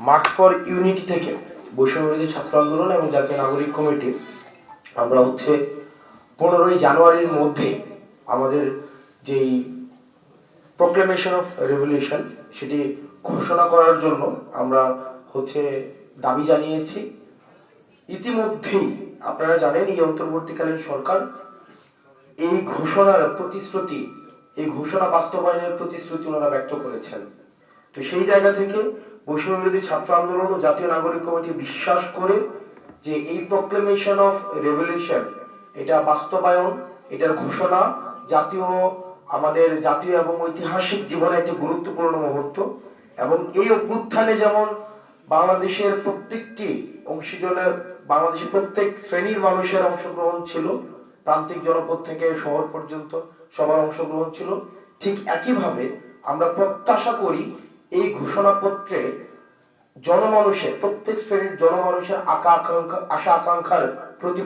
March for unity থেকে বৈষম্যবিরোধী ছাত্র আন্দোলন এবং জাতীয় নাগরিক কমিটি, আমরা হচ্ছে পনেরোই জানুয়ারির মধ্যে আমাদের যেই প্রোক্লেমেশন অফ রেভলিউশন সেটি ঘোষণা করার জন্য আমরা হচ্ছে দাবি জানিয়েছি। ইতিমধ্যেই আপনারা জানেন এই অন্তর্বর্তীকালীন সরকার এই ঘোষণার প্রতিশ্রুতি, এই ঘোষণা বাস্তবায়নের প্রতিশ্রুতি ওনারা ব্যক্ত করেছেন। তো সেই জায়গা থেকে বৈষম্যবিরোধী ছাত্র আন্দোলন ও জাতীয় নাগরিক কমিটি বিশ্বাস করে যে এই প্রক্লেমেশন অফ রেভলিউশন এটা বাস্তবায়ন, এটার ঘোষণা জাতীয়, আমাদের জাতীয় এবং ঐতিহাসিক জীবনে একটি গুরুত্বপূর্ণ মুহূর্ত এবং এই অভ্যুত্থানে যেমন বাংলাদেশের প্রত্যেকটি অংশীজনের, বাংলাদেশের প্রত্যেক শ্রেণির মানুষের অংশগ্রহণ ছিল, প্রান্তিক জনপদ থেকে শহর পর্যন্ত সবার অংশগ্রহণ ছিল, ঠিক একইভাবে আমরা প্রত্যাশা করি এই ঘোষণাপত্রে জনমানুষের প্রত্যেক শ্রেণির জনমানুষের আকা আকাঙ্ক্ষা আশা আকাঙ্ক্ষার প্রতি